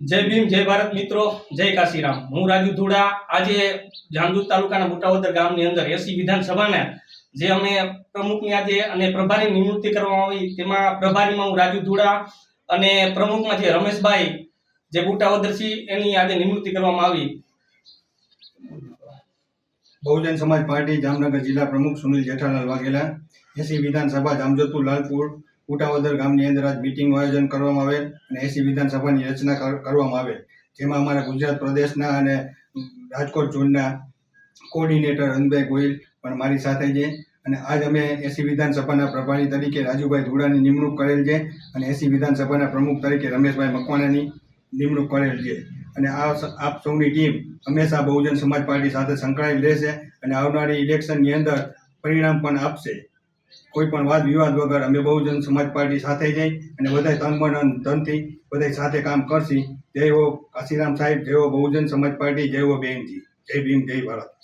જય ભીમ, જય ભારત મિત્રો, જય કાશીરામ. હું રાજુ ધુડા, આજે જામદૂત તાલુકાના મોટાવદર ગામની અંદર એસી વિધાનસભાના જે અમે પ્રમુખની આજે અને પ્રભારી નિમણૂક કરવામાં આવી, તેમાં પ્રભારીમાં હું રાજુ ધુડા અને પ્રમુખમાં જે રમેશભાઈ, જે બુટાવદર છે, એની આજે નિમૃત્તિ કરવામાં આવી. બહુજન સમાજ પાર્ટી જામનગર જિલ્લા પ્રમુખ સુનિલ જેઠાલાલ વાઘેલા, એસી વિધાનસભા જામજોતુર લાલપુર ઉટાવદર ગામની અંદર આજ મિટિંગનું આયોજન કરવામાં આવેલ અને એસી વિધાનસભાની રચના કરવામાં આવેલ. જેમાં અમારા ગુજરાત પ્રદેશના અને રાજકોટ ઝોનના કોર્ડિનેટર અનભાઈ ગોહિલ પણ મારી સાથે છે. અને આજ અમે એસી વિધાનસભાના પ્રભારી તરીકે રાજુભાઈ ધુડાની નિમણૂક કરેલ છે અને એસી વિધાનસભાના પ્રમુખ તરીકે રમેશભાઈ મકવાણાની નિમણૂક કરેલ છે. અને આ આપ સૌની ટીમ હંમેશા બહુજન સમાજ પાર્ટી સાથે સંકળાયેલ રહેશે અને આવનારી ઇલેક્શનની અંદર પરિણામ પણ આપશે. કોઈ પણ વાદ વિવાદ વગર અમે બહુજન સમાજ પાર્ટી સાથે જઈ અને બધા તન મન ધનથી બધા સાથે કામ કરશી. જય હો કાશીરામ સાહેબ, જય હો બહુજન સમાજ પાર્ટી, જય હો બેનજી. જય ભીમ, જય ભારત.